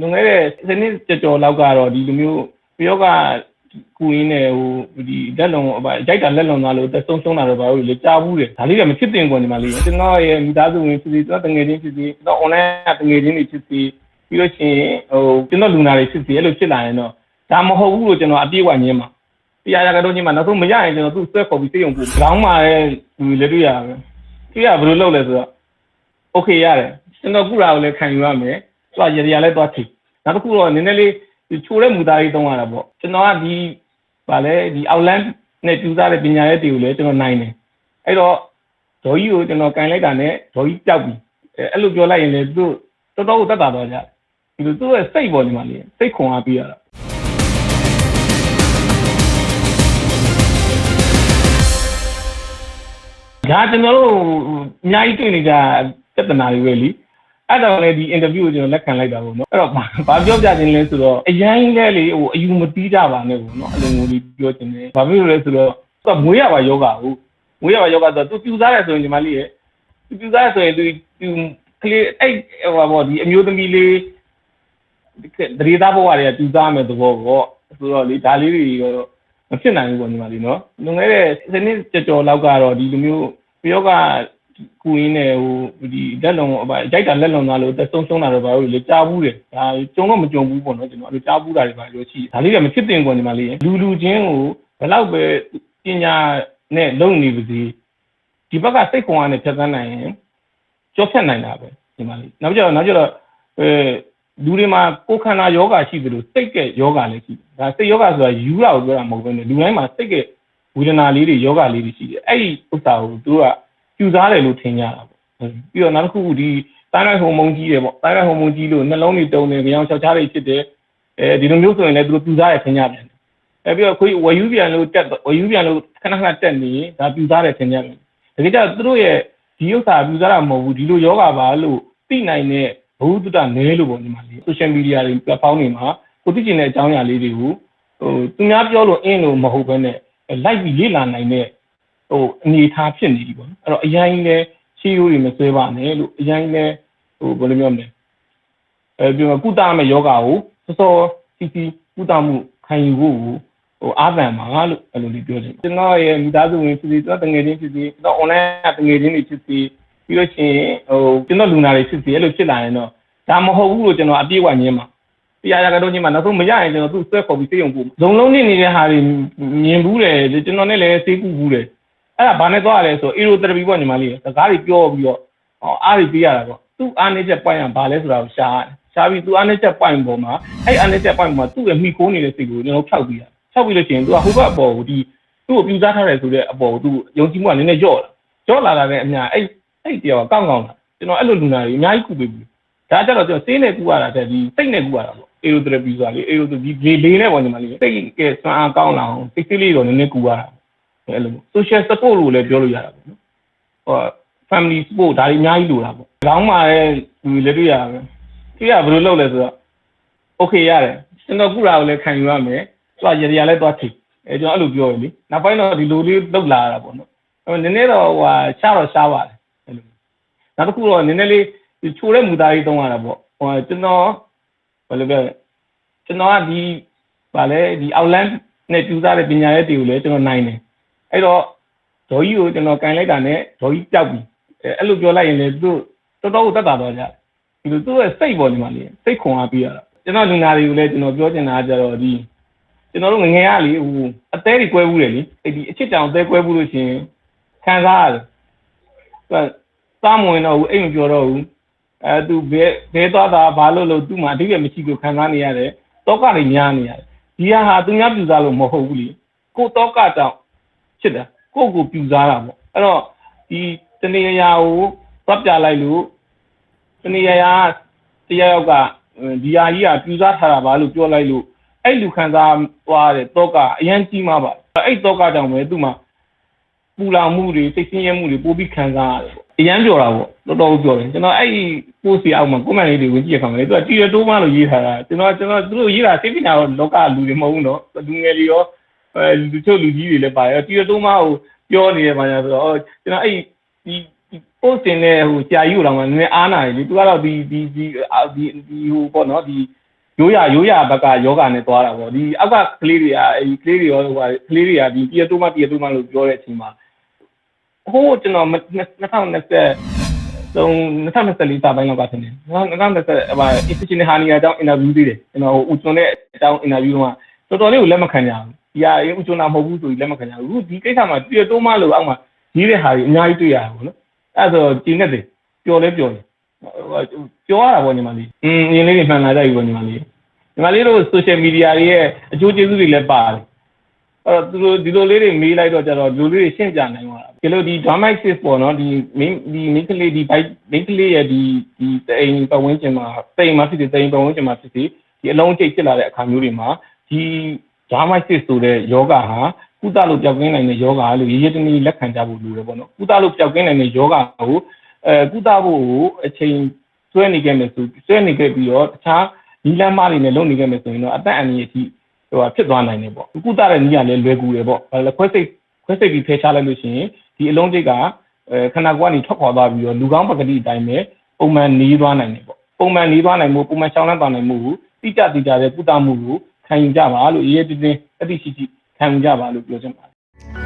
လွန်ခဲ့တဲ့စနစ်ကြော်ကြော်လောက်ကတော့ဒီလိုမျိုးပယောကကူရင်းနဲ့ဟိုဒီလက်လုံအကြိုက်တာလက်လုံသွားလို့တက်ဆုံးဆုံးတာတော့ဘာလို့လဲကြားဘူးတယ်ဒါလေးကမဖြစ်တင်ကုန်ဒီမှာလေးကျွန်တော်ရဲ့မိသားစုဝင်ဖြစ်စီကျွန်တော်တငယ်ချင်းဖြစ်စီကျွန်တော် online တငယ်ချင်းတွေဖြစ်စီပြီးလို့ရှိရင်ဟိုကျွန်တော်လူနာတွေဖြစ်စီအဲ့လိုဖြစ်လာရင်တော့ဒါမဟုတ်ဘူးလို့ကျွန်တော်အပြည့်ဝညင်းမှာတရားရကတော့ညင်းမှာနောက်ဆုံးမရရင်ကျွန်တော်သူ့ဆွဲခေါ်ပြီးစိတ်ယုံပို့ခေါင်းမှာလည်းလူလက်တွေ့ရပဲသူကဘယ်လိုလုပ်လဲဆိုတော့ okay ရတယ်ကျွန်တော်ကုတာကိုလည်းခံယူရမယ် သူကရရလည်းသွားထိနောက်တစ်ခုတော့နည်းနည်းလေးချိုးတဲ့မူသားလေးတုံးရတာပေါ့ကျွန်တော်ကဒီဗာလဲဒီ outline နဲ့ကျူးစားတဲ့ပညာရဲ့တီကိုလည်းကျွန်တော်နိုင်တယ်အဲ့တော့ဒေါ်ကြီးကိုကျွန်တော်ကန်လိုက်တာနဲ့ဒေါ်ကြီးပျောက်ပြီအဲ့လိုပြောလိုက်ရင်လည်းသူတော်တော်ကိုတက်တာတော့ကြဒီလိုသူ့ရဲ့စိတ်ပေါ်ဒီမှာလေစိတ်ခွန်အားပြီးရတာဒါကျွန်တော်တို့အများကြီးတွေ့နေကြပြဿနာတွေပဲလीအဲ့ တော့လေဒီ interview ကိုကျွန်တော်လက်ခံလိုက်တာပေါ့နော်အဲ့တော့ဘာပြောပြခြင်းလဲဆိုတော့အရင်လဲလေဟိုအယူမတီးကြပါနဲ့ပေါ့နော်အဲ့လိုမျိုးလေးပြောခြင်းတယ်ဘာဖြစ်လို့လဲဆိုတော့သူကမွေးရပါယောဂဟုတ်မွေးရပါယောဂဆိုတော့သူပြူစားတယ်ဆိုရင်ဒီမလေးရဲ့သူပြူစားတယ်ဆိုရင်သူသူကလေးအဲ့ဟိုပါဒီအမျိုးသမီးလေးဒရေသားဘဝတွေကပြူစားမယ်သဘောပေါ့ဆိုတော့လေဒါလေးတွေတော့မဖြစ်နိုင်ဘူးပေါ့ညီမလေးနော်လွန်ခဲ့တဲ့စနစ်ကြော်ကြော်လောက်ကတော့ဒီလိုမျိုးပြောက ကူရင်းနဲ့ဟိုဒီလက်လုံအကြိုက်တာလက်လုံသွားလို့တက်ဆုံးဆုံးတာတော့ဘာလို့လဲကြားဘူးတယ်ဒါကြုံတော့မကြုံဘူးပေါ့နော်ကျွန်တော်အဲ့လိုကြားဘူးတာတွေပါလို့ရှိဒါလေးကမဖြစ်တင်ကွန်ဒီမှာလေးလူလူချင်းကိုဘယ်တော့ပဲပညာနဲ့လုံနေပါစေဒီဘက်ကစိတ်ခွန်အားနဲ့ဖြတ်သန်းနိုင်ရင်ကြောဖြတ်နိုင်တာပဲဒီမှာလေးနောက်ကြတော့နောက်ကြတော့အဲလူတွေမှာကိုယ်ခန္ဓာယောဂရှိသလိုစိတ်ကယောဂလည်းရှိတယ်ဒါစိတ်ယောဂဆိုတာယူတာကိုပြောတာမဟုတ်ဘဲနဲ့လူတိုင်းမှာစိတ်ကဝေဒနာလေးတွေယောဂလေးတွေရှိတယ်အဲ့ဒီဥစ္စာကိုသူတို့က ပြူစားတယ်လို့ထင်ကြတာပေါ့ပြီးတော့နောက်တစ်ခုဒီတိုင်းလိုက်ဟော်မုန်းကြီးတယ်ပေါ့တိုင်းလိုက်ဟော်မုန်းကြီးလို့နှလုံးတွေတုံနေကြောင်ချောက်ချားတွေဖြစ်တယ်အဲဒီလိုမျိုးဆိုရင်လည်းသူတို့ပြူစားတယ်ထင်ကြတယ်အဲပြီးတော့ခွေးဝယူပြန်လို့တက်ဝယူပြန်လို့ခဏခဏတက်နေဒါပြူစားတယ်ထင်ကြတယ်တကယ်ကြသူတို့ရဲ့ဒီဥစ္စာပြူစားတာမဟုတ်ဘူးဒီလိုယောဂပါလို့သိနိုင်တဲ့ဘုဒ္ဓနဲလို့ပေါ့ဒီမှာလေ social media တွေ platform တွေမှာကိုသိကျင်တဲ့အကြောင်းအရာလေးတွေကိုဟိုသူများပြောလို့အင်းလို့မဟုတ်ဘဲနဲ့ like ပြီးလေ့လာနိုင်တဲ့ ဟိုအနေထားဖြစ်နေပြီပေါ့နော်အဲ့တော့အရင်လဲရှေးရိုးတွေမဆွဲပါနဲ့လို့အရင်လဲဟိုဘယ်လိုပြောမလဲအဲပြောကုသမဲ့ယောဂါကိုစောစောစီစီကုသမှုခံယူဖို့ဟိုအားပန်ပါလို့အဲ့လိုလေးပြောတယ်ကျွန်တော်ရဲ့မိသားစုဝင်ဖြစ်စီကျွန်တော်တငယ်ချင်းဖြစ်စီကျွန်တော် online တငယ်ချင်းတွေဖြစ်စီပြီးလို့ရှိရင်ဟိုကျွန်တော်လူနာတွေဖြစ်စီအဲ့လိုဖြစ်လာရင်တော့ဒါမဟုတ်ဘူးလို့ကျွန်တော်အပြည့်ဝညင်းမှာတရားရကတော့ညမှာနောက်ဆုံးမရရင်ကျွန်တော်သူ့ဆွဲခေါ်ပြီးစေယုံပို့ဇုံလုံးနေနေတဲ့ဟာတွေမြင်ဘူးတယ်ကျွန်တော်နဲ့လည်းစေးကူဘူးတယ် အဲ့ဒါဘာနဲ့သွားရလဲဆိုအီရိုသရပီပေါ့ညီမလေးစကားတွေပြောပြီးတော့အားတွေပေးရတာပေါ့သူ့အားနည်းချက်ပွိုင်းရဘာလဲဆိုတာကိုရှာရတယ်ရှာပြီးသူ့အားနည်းချက်ပွိုင်းပေါ်မှာအဲ့အားနည်းချက်ပွိုင်းပေါ်မှာသူ့ရဲ့မိခိုးနေတဲ့စိတ်ကိုကျွန်တော်ဖြောက်ပြီးရဖြောက်ပြီးလို့ရှိရင်သူကဟိုဘက်အပေါ်ကိုဒီသူ့ကိုပြူစားထားတယ်ဆိုတဲ့အပေါ်ကိုသူယုံကြည်မှုကနည်းနည်းညော့လာညော့လာတာနဲ့အများအဲ့အဲ့တရားကောင်းကောင်းလာကျွန်တော်အဲ့လိုလူနာတွေအများကြီးကူပေးပြီဒါကြတော့ကျွန်တော်စေးနဲ့ကူရတာတဲ့ဒီစိတ်နဲ့ကူရတာပေါ့အေရိုသရပီဆိုတာလေအေရိုသပီလေလေးနဲ့ပေါ့ညီမလေးစိတ်ကစွမ်းအားကောင်းလာအောင်စိတ်စိလေးတော့နည်းနည်းကူရတာ အဲ့လို social support လို့လည်းပြောလို့ရတာပေါ့နော်ဟို family support ဒါတွေအများကြီးလိုတာပေါ့ခေါင်းမှာလည်းလူလက်တွေ့ရပဲသူကဘယ်လိုလုပ်လဲဆိုတော့ okay ရတယ်ကျွန်တော်ကုတာကိုလည်းခံယူရမယ်သူကရရလည်းသွားထိအဲကျွန်တော်အဲ့လိုပြောရလေနောက်ပိုင်းတော့ဒီလိုလေးလောက်လာတာပေါ့နော်အဲ့နည်းနည်းတော့ဟိုရှားတော့ရှားပါတယ်အဲ့လိုနောက်တစ်ခုတော့နည်းနည်းလေးချိုးတဲ့မူသားလေးတုံးရတာပေါ့ဟိုကျွန်တော်ဘယ်လိုပြောလဲကျွန်တော်ကဒီဗာလဲဒီ outline နဲ့ကျူးစားတဲ့ပညာရဲ့တီကိုလည်းကျွန်တော်နိုင်တယ် အဲ့တော့ဒေါ်ကြီးကိုကျွန်တော်ကန်လိုက်တာနဲ့ဒေါ်ကြီးပျောက်ပြီအဲ့လိုပြောလိုက်ရင်လည်းသူတော်တော်ကိုတက်တာတော့ကြဒီလိုသူ့ရဲ့စိတ်ပေါ်ဒီမှာလေစိတ်ခွန်အားပြီးရတာကျွန်တော်လူနာတွေကိုလည်းကျွန်တော်ပြောချင်တာကြတော့ဒီကျွန်တော်တို့ငငယ်ကလေဟိုအသေးတွေကွဲဘူးတယ်လေအဲ့ဒီအချစ်တောင်အသေးကွဲဘူးလို့ရှင်ခံစားရတယ်သူစားမဝင်တော့ဘူးအိမ်မပြောတော့ဘူးအဲသူဘဲဘဲသွားတာဘာလို့လို့သူ့မှာအတိအကျမရှိကိုခံစားနေရတယ်တောကတွေများနေရတယ်ဒီဟာဟာသူများပြူစားလို့မဟုတ်ဘူးလေကိုတောကတောင် ဖြစ်တယ်ကိုကိုပြူစားတာပေါ့အဲ့တော့ဒီတနေရာကိုပတ်ပြလိုက်လို့တနေရာတရားရောက်ကဒီဟာကြီးကပြူစားထားတာပါလို့ပြောလိုက်လို့အဲ့လူခံစားသွားတဲ့တောကအရန်ကြီးမှာပါအဲ့တောကကြောင့်ပဲသူ့မှာပူလောင်မှုတွေစိတ်ဆင်းရဲမှုတွေပိုပြီးခံစားရတယ်ပေါ့အရန်ပြောတာပေါ့တော်တော်ပြောတယ်ကျွန်တော်အဲ့ဒီ post စီအောက်မှာ comment လေးတွေဝင်ကြည့်ရခါမှာလေသူကတီရတိုးမလို့ရေးထားတာကျွန်တော်ကျွန်တော်သူတို့ရေးတာစိတ်ပညာတော့လောကလူတွေမဟုတ်ဘူးတော့လူငယ်တွေရော အဲလူချုပ်လူကြီးတွေလည်းပါရောတီရတိုးမကိုပြောနေတယ်ပါညာဆိုတော့ကျွန်တော်အဲ့ဒီဒီ post တင်တဲ့ဟိုကြာကြီးကိုတော့နည်းနည်းအားနာတယ်လေသူကတော့ဒီဒီဒီဒီဒီဟိုပေါ့နော်ဒီရိုးရရိုးရဘက်ကယောဂနဲ့သွားတာပေါ့ဒီအောက်ကကလေးတွေကအဲဒီကလေးတွေရောဟိုကကလေးတွေကဒီတရတူမတရတူမလို့ပြောတဲ့အချိန်မှာဟိုးကျွန်တော်2020တော့2024စာပိုင်းလောက်ကထင်တယ်။2020ဟို institution ဟာနီယာအကြောင်း interview သေးတယ်။ကျွန်တော်ဦးကျွန်းတဲ့အကြောင်း interview တော့တော်တော်လေးကိုလက်မခံကြဘူး။ ဒီဟာဦးကျွန်းတာမဟုတ်ဘူးဆိုပြီးလက်မခံကြဘူး။အခုဒီကိစ္စမှာတရတိုးမလို့အောက်မှာရေးတဲ့ဟာတွေအများကြီးတွေ့ရတာပေါ့နော်။အဲ့ဒါဆိုကျင်းနေတယ်ပျော်လဲပျော်တယ်။ပျော်ရတာပေါ့ညီမလေး။อืมရင်းလေးတွေမှန်လာကြပြီပေါ့ညီမလေး။ညီမလေးတို့ social media တွေရဲ့အကျိုးကျေးဇူးတွေလည်းပါတယ်။အဲ့တော့သူတို့ဒီလိုလေးတွေမေးလိုက်တော့ကြတော့ဒီလိုလေးတွေရှင်းပြနိုင်သွားတာဒီလိုဒီ dramatic ပေါ့နော်ဒီ main ဒီ main ကလေးဒီ bike main ကလေးရဲ့ဒီဒီတိမ်ပတ်ဝန်းကျင်မှာတိမ်မှာဖြစ်တဲ့တိမ်ပတ်ဝန်းကျင်မှာဖြစ်တဲ့ဒီအလုံးကျိတ်ဖြစ်လာတဲ့အခါမျိုးတွေမှာဒီ dramatic ဆိုတဲ့ယောဂဟာကုသလို့ပျောက်ကင်းနိုင်တဲ့ယောဂလို့ရည်ရည်တနည်းလက်ခံကြဖို့လိုတယ်ပေါ့နော်ကုသလို့ပျောက်ကင်းနိုင်တဲ့ယောဂကိုအဲကုသဖို့ကိုအချိန်ဆွဲနေခဲ့မယ်ဆိုဆွဲနေခဲ့ပြီးတော့တခြားနီလမ်းမတွေနဲ့လုပ်နေခဲ့မယ်ဆိုရင်တော့အသက်အန္တရာယ်အထိဟိုဖြစ်သွားနိုင်တယ်ပေါ့ကုသတဲ့နည်းကလည်းလွယ်ကူတယ်ပေါ့ဘာလဲခွဲစိတ်ခွဲစိတ်ပြီးဖယ်ရှားလိုက်လို့ရှိရင်ဒီအလုံးကျိတ်ကအဲခန္ဓာကိုယ်ကနေထွက်ခွာသွားပြီးတော့လူကောင်းပကတိအတိုင်းပဲပုံမှန်နေသွားနိုင်တယ်ပေါ့ပုံမှန်နေသွားနိုင်မှုပုံမှန်ရှောင်းလန်းသွားနိုင်မှုကိုတိကျတိကျတဲ့ကုသမှုကို ခံယူကြပါလို့ရေးရေးတင်းတင်းအသိရှိရှိခံယူကြပါလို့ပြောချင်ပါတယ်